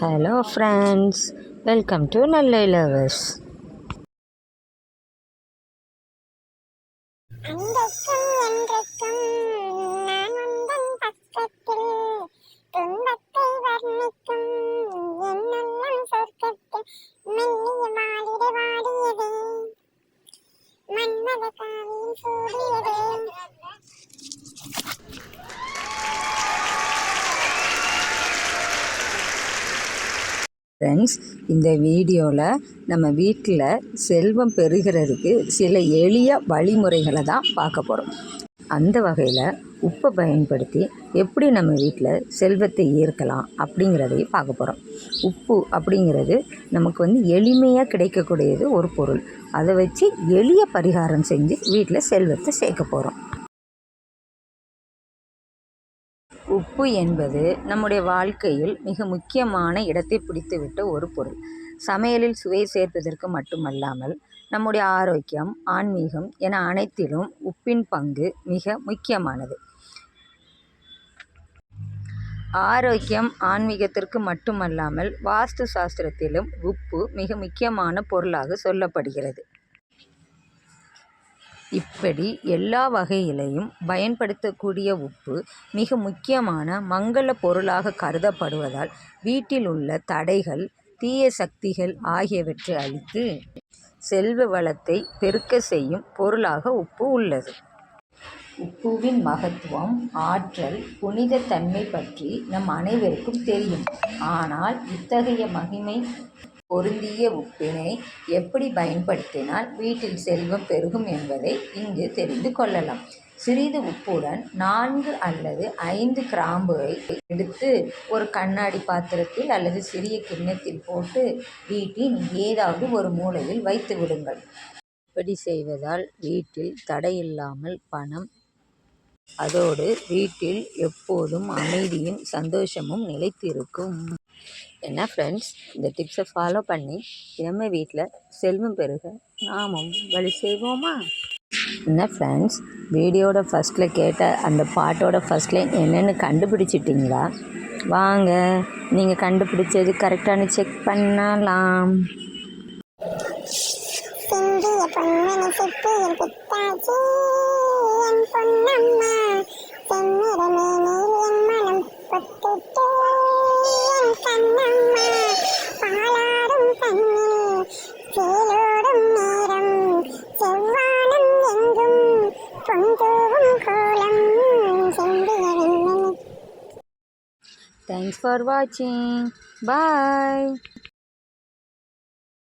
Hello friends welcome to நல்ல lovers அன்றைக்கும் காவியின் நான் ஃப்ரெண்ட்ஸ் இந்த வீடியோவில் நம்ம வீட்டில் செல்வம் பெறுகிறதுக்கு சில எளிய வழிமுறைகளை தான் பார்க்க போகிறோம் அந்த வகையில் உப்பை பயன்படுத்தி எப்படி நம்ம வீட்டில் செல்வத்தை ஈர்க்கலாம் அப்படிங்கிறதையும் பார்க்க போகிறோம் உப்பு அப்படிங்கிறது நமக்கு வந்து எளிமையாக கிடைக்கக்கூடியது ஒரு பொருள். அதை வச்சு எளிய பரிகாரம் செஞ்சு வீட்டில் செல்வத்தை சேர்க்க போகிறோம் உப்பு என்பது நம்முடைய வாழ்க்கையில் மிக முக்கியமான இடத்தை பிடித்துவிட்ட ஒரு பொருள். சமையலில் சுவை சேர்ப்பதற்கு மட்டுமல்லாமல் நம்முடைய ஆரோக்கியம் ஆன்மீகம் என அனைத்திலும் உப்பின் பங்கு மிக முக்கியமானது. ஆரோக்கியம் ஆன்மீகத்திற்கு மட்டுமல்லாமல் வாஸ்து சாஸ்திரத்திலும் உப்பு மிக முக்கியமான பொருளாக சொல்லப்படுகிறது. இப்படி எல்லா வகையிலையும் பயன்படுத்தக்கூடிய உப்பு மிக முக்கியமான மங்கள பொருளாக கருதப்படுவதால் வீட்டில் உள்ள தடைகள் தீய சக்திகள் ஆகியவற்றை அழித்து செல்வ வளத்தை பெருக்க செய்யும் பொருளாக உப்பு உள்ளது. உப்புவின் மகத்துவம் ஆற்றல் புனித தன்மை பற்றி நம் அனைவருக்கும் தெரியும். ஆனால் இத்தகைய மகிமை பொருந்திய உப்பினை எப்படி பயன்படுத்தினால் வீட்டில் செல்வம் பெருகும் என்பதை இங்கு தெரிந்து கொள்ளலாம். சிறிது உப்புடன் நான்கு அல்லது ஐந்து கிராம்புவை எடுத்து ஒரு கண்ணாடி பாத்திரத்தில் அல்லது சிறிய கிண்ணத்தில் போட்டு வீட்டின் ஏதாவது ஒரு மூலையில் வைத்து விடுங்கள். இப்படி செய்வதால் வீட்டில் தடையில்லாமல் பணம் அதோடு வீட்டில் எப்போதும் அமைதியும் சந்தோஷமும் நிலைத்திருக்கும். என்ன ஃப்ரெண்ட்ஸ் இந்த டிப்ஸை ஃபாலோ பண்ணி நம்ம வீட்டில் செல்வம் பெருக நாமும் வழி செய்வோமா? என்ன ஃப்ரெண்ட்ஸ் வீடியோட ஃபஸ்ட்டில் கேட்ட அந்த பாட்டோட ஃபஸ்ட் லைன் என்னென்னு கண்டுபிடிச்சிட்டிங்களா? வாங்க நீங்கள் கண்டுபிடிச்சது கரெக்டானு செக் பண்ணலாம். சிந்திய பொந்தூவும் கோலம் செந்திய தேங்க்ஸ் ஃபார் வாட்சிங் பாய்